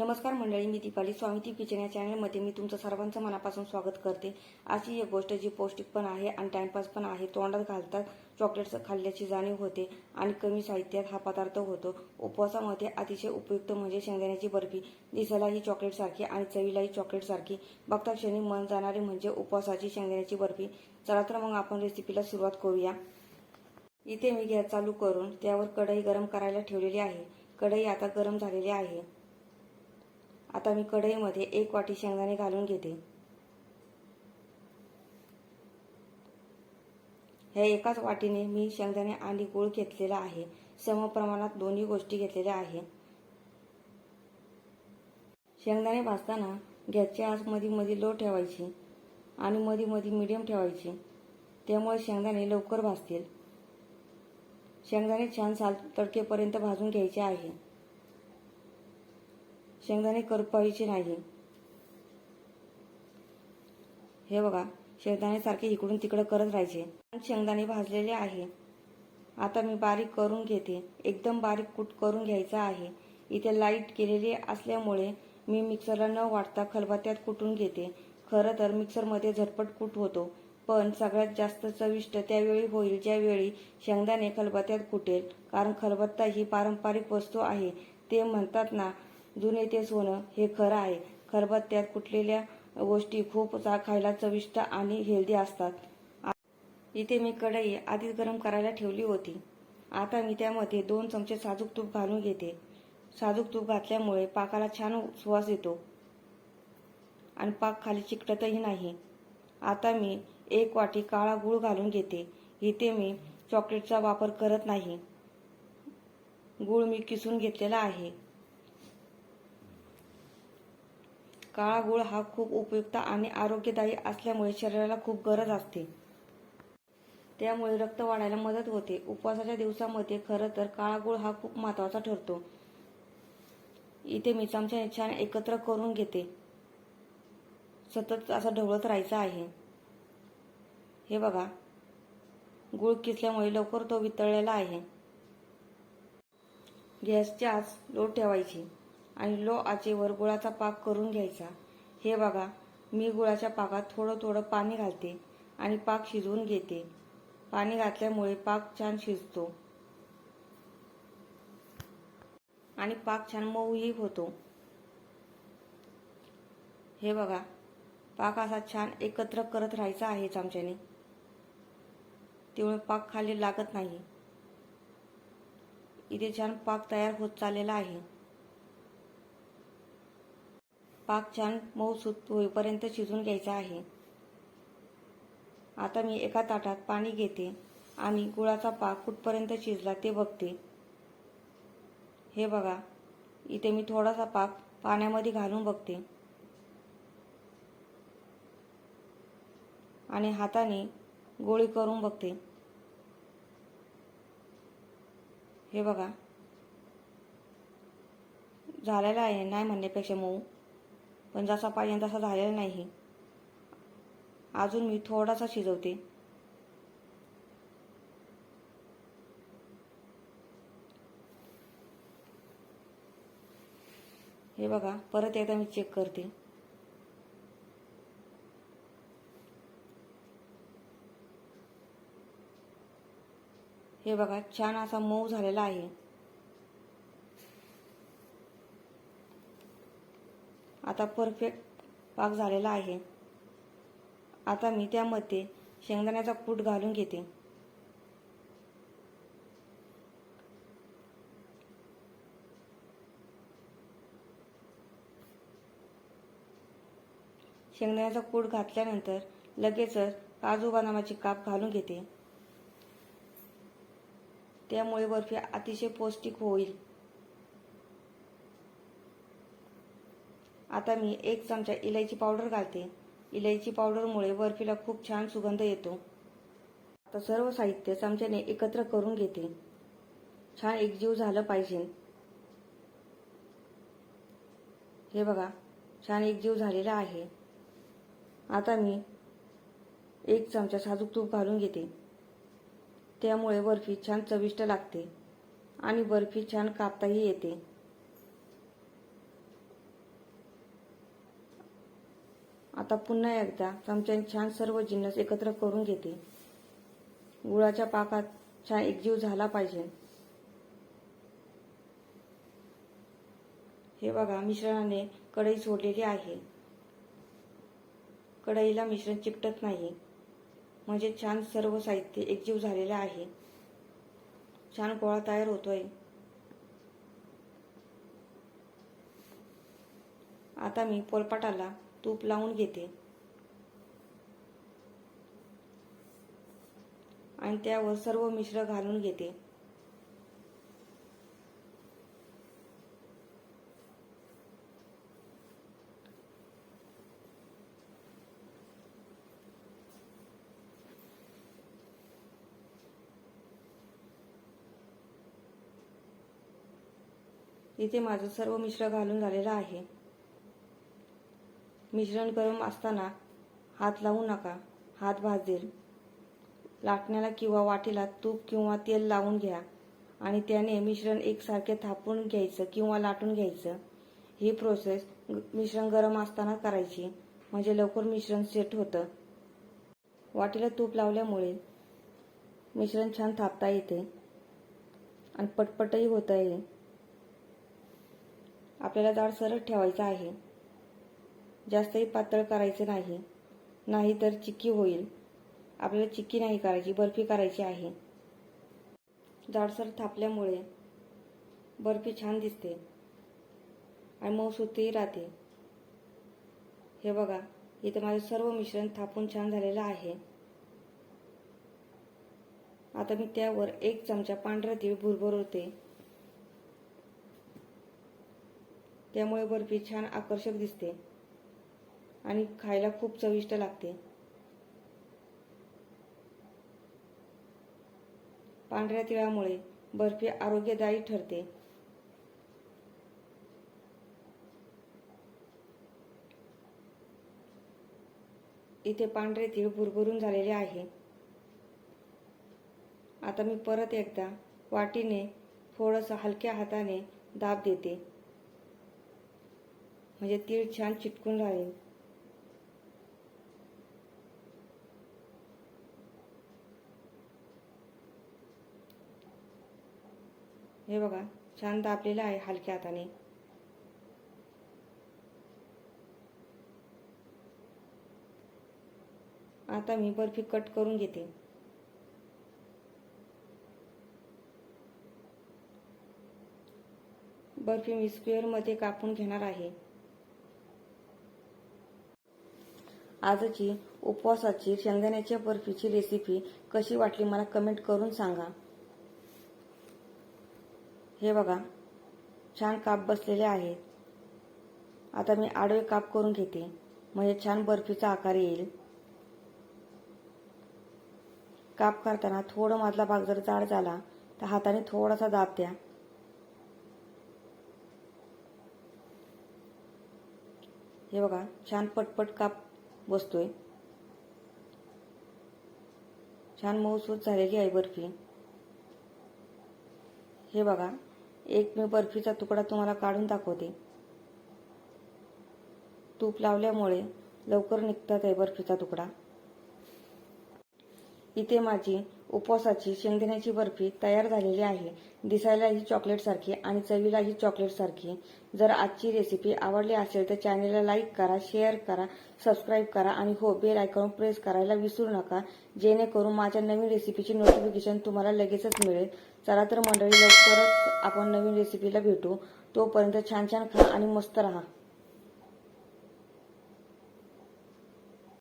नमस्कार मंडळी मी दीपाली स्वामी किचन या चॅनलमध्ये मी तुमचं सर्वांचं मनापासून स्वागत करते. अशी एक गोष्ट जी पौष्टिक पण आहे आणि टाइमपास पण आहे तोंडात घालतात चॉकलेट्स खाल्ल्याची जाणीव होते आणि कमी साहित्यात हा पदार्थ होतो. उपवासामध्ये अतिशय उपयुक्त म्हणजे शेंगदाण्याची बर्फी दिसायलाही चॉकलेटसारखी आणि चवीलाही चॉकलेटसारखी बघता क्षणी मन जाणारी म्हणजे उपवासाची शेंगदाण्याची बर्फी. चला तर मग आपण रेसिपीला सुरुवात करूया. इथे मी गॅस चालू करून त्यावर कढई गरम करायला ठेवलेली आहे. कढई आता गरम झालेली आहे. आता मी कढईमध्ये एक वाटी शेंगदाणे घालून घेते. ह्या एकाच वाटीने मी शेंगदाणे आणि गूळ घेतलेला आहे. समप्रमाणात दोन्ही गोष्टी घेतलेल्या आहे. शेंगदाणे भाजताना गॅसची आसमध्ये मध्ये लो ठेवायची आणि मध्ये मध्ये मीडियम ठेवायची. त्यामुळे शेंगदाणे लवकर भाजतील. शेंगदाणे छान साल तडकेपर्यंत भाजून घ्यायचे आहे. शेंगदाणे करपायचे नाही हे बघा शेंगदाणे सारखे इकडून तिकडं करत राहायचे. शेंगदाणे भाजलेले आहे. आता मी बारीक करून घेते. एकदम बारीक कूट करून घ्यायचा आहे. इथे लाइट केलेली असल्यामुळे मी मिक्सरला न वाटता खलबत्त्यात कुटून घेते. खरं तर मिक्सरमध्ये झटपट कूट होतो पण सगळ्यात जास्त चविष्ट त्यावेळी होईल ज्यावेळी शेंगदाणे खलबत्त्यात कुटेल कारण खलबत्ता ही पारंपरिक वस्तू आहे. ते म्हणतात ना जुने ते सोनं हे खरं आहे. खलबत्त्यात कुटलेल्या गोष्टी खूप चा- खायला चविष्ट आणि हेल्दी असतात. इथे मी कढई आधीच गरम करायला ठेवली होती. आता मी त्यामध्ये दोन चमचे साजूक तूप घालून घेते. साजूक तूप घातल्यामुळे पाकाला छान सुवास येतो. आणि पाक खाली चिकटतही नाही. आता मी एक वाटी काळा गूळ घालून घेते. इथे मी चॉकलेटचा वापर करत नाही. गूळ मी किसून घेतलेला आहे. काळा गुळ हा खूप उपयुक्त आणि आरोग्यदायी असल्यामुळे शरीराला खूप गरज असते. त्यामुळे रक्त वाढायला मदत होते. उपवासाच्या दिवसामध्ये खरं तर काळा गुळ हा खूप महत्त्वाचा ठरतो. इथे मी चमच्याने छान एकत्र करून घेते. सतत असं ढवळत राहायचं आहे. हे बघा. गूळ किसल्यामुळे लवकर तो वितळलेला आहे. गॅसची आज लोट ठेवायची. आणि लो आचेवर गुळाचा पाक करून घ्यायचा. हे बघा मी गुळाच्या पाकात थोडं थोडं पाणी घालते आणि पाक शिजवून घेते. पाणी घातल्यामुळे पाक छान शिजतो. आणि पाक छान मऊही होतो. हे बघा पाक असा छान एकत्र करत राहायचा आहे चमच्याने. त्यामुळे पाक खाली लागत नाही. इथे छान पाक तयार होत चाललेला आहे. पाक छान मऊ सुत होईपर्यंत शिजून घ्यायचा आहे. आता मी एका ताटात पाणी घेते आणि गुळाचा पाक कुठपर्यंत शिजला ते बघते. हे बघा इथे मी थोडासा पाक पाण्यामध्ये घालून बघते. आणि हाताने गोळी करून बघते. हे बघा झालेला आहे नाही म्हणण्यापेक्षा मऊ. पण जसा पाहिजे तसा झालेला नाही. अजून मी थोडासा शिजवते. हे बघा परत एकदा मी चेक करते. हे बघा छान असा मऊ झालेला आहे. आता परफेक्ट पाक झालेला आहे. आता मी त्यामध्ये शेंगदाण्याचा कूट घालून घेते. शेंगदाण्याचा कूट घातल्यानंतर लगेचच काजू बदामाची काप घालून घेते. त्यामुळे बर्फी अतिशय पौष्टिक होईल. आता मी एक चमचा इलायची पावडर घालते. इलायची पावडरमुळे बर्फीला खूप छान सुगंध येतो. आता सर्व साहित्य चमच्याने एकत्र करून घेते. छान एकजीव झालं पाहिजे. हे बघा छान एकजीव झालेला आहे. आता मी एक चमचा साजूक तूप घालून घेते. त्यामुळे बर्फी छान चविष्ट लागते आणि बर्फी छान कापताही येते. आता पुन्हा एकदा चमच्याने छान सर्व जिन्नस एकत्र करून घेते. गुळाच्या पाकात छान एकजीव झाला पाहिजे. हे बघा मिश्रणाने कढई सोडलेली आहे. कढईला मिश्रण चिकटत नाही. म्हणजे छान सर्व साहित्य एकजीव झालेले आहे. छान गोळा तयार होतोय. आता मी पोलपाटाला तूप लावून घेते. आणि त्यावर सर्व मिश्र घालून घेते. इथे माझं सर्व मिश्र घालून झालेलं आहे. मिश्रण गरम असताना हात लावू नका. हात भाजेल. लाटण्याला किंवा वाटीला तूप किंवा तेल लावून घ्या आणि त्याने मिश्रण एकसारखे थापून घ्यायचं किंवा लाटून घ्यायचं. ही प्रोसेस मिश्रण गरम असताना करायची. म्हणजे लवकर मिश्रण सेट होतं. वाटीला तूप लावल्यामुळे मिश्रण छान थापता येते आणि पटपटही होत आहे आपल्याला जाड सरळ ठेवायचा आहे. जास्तही पातळ करायचं नाही. नाही तर चिक्की होईल. आपल्याला चिक्की नाही करायची बर्फी करायची आहे. जाडसर थापल्यामुळे बर्फी छान दिसते आणि मऊसूतही राहते. हे बघा इथे माझं सर्व मिश्रण थापून छान झालेलं आहे. आता मी त्यावर एक चमचा पांढरा तीळ भुरभुरवते. त्यामुळे बर्फी छान आकर्षक दिसते. आणि खायला खूप चविष्ट लागते. पांढऱ्या तिळामुळे बर्फी आरोग्यदायी ठरते. इथे पांढरे तीळ भुरभुरून झालेले आहे. आता मी परत एकदा वाटीने थोडंसं हलक्या हाताने दाब देते. म्हणजे तीळ छान चिटकून राहील. हे बघा छान दाबलेलं आहे हलक्या हाताने. आता मी बर्फी कट करून घेते. बर्फी मी स्क्वेअरमध्ये कापून घेणार आहे. आजची उपवासाची शेंगदाण्याच्या बर्फीची रेसिपी कशी वाटली मला कमेंट करून सांगा. हे बघा. छान काप बसलेले आहेत. आता मी आडवे काप करून घेते. म्हणजे छान बर्फीचा आकार येईल. काप करताना थोडं मधला भाग जर जाड झाला तर हाताने थोडासा दाब द्या. हे बघा छान पटपट काप बसतोय. छान मऊसूत झालेली आहे बर्फी. हे बघा. एक मी बर्फीचा तुकडा तुम्हाला काढून दाखवते. तूप लावल्यामुळे लवकर निघतात आहे बर्फीचा तुकडा. इथे माझी उपवासाची शेंगदाण्याची बर्फी तयार झालेली आहे. दिसायलाही चॉकलेटसारखी चॉकलेट सारखी आणि चवीला ही चॉकलेट सारखी. जर आजची रेसिपी आवडली असेल तर चॅनेलला लाईक करा शेअर करा सबस्क्राईब करा आणि हो बेल आयकॉन प्रेस करायला विसरू नका. जेणेकरून माझ्या नवीन रेसिपीची नोटिफिकेशन तुम्हाला लगेचच मिळेल. चला तर मंडळी लवकरच आपण नवीन रेसिपीला भेटू. तोपर्यंत छान छान खा आणि मस्त राहा.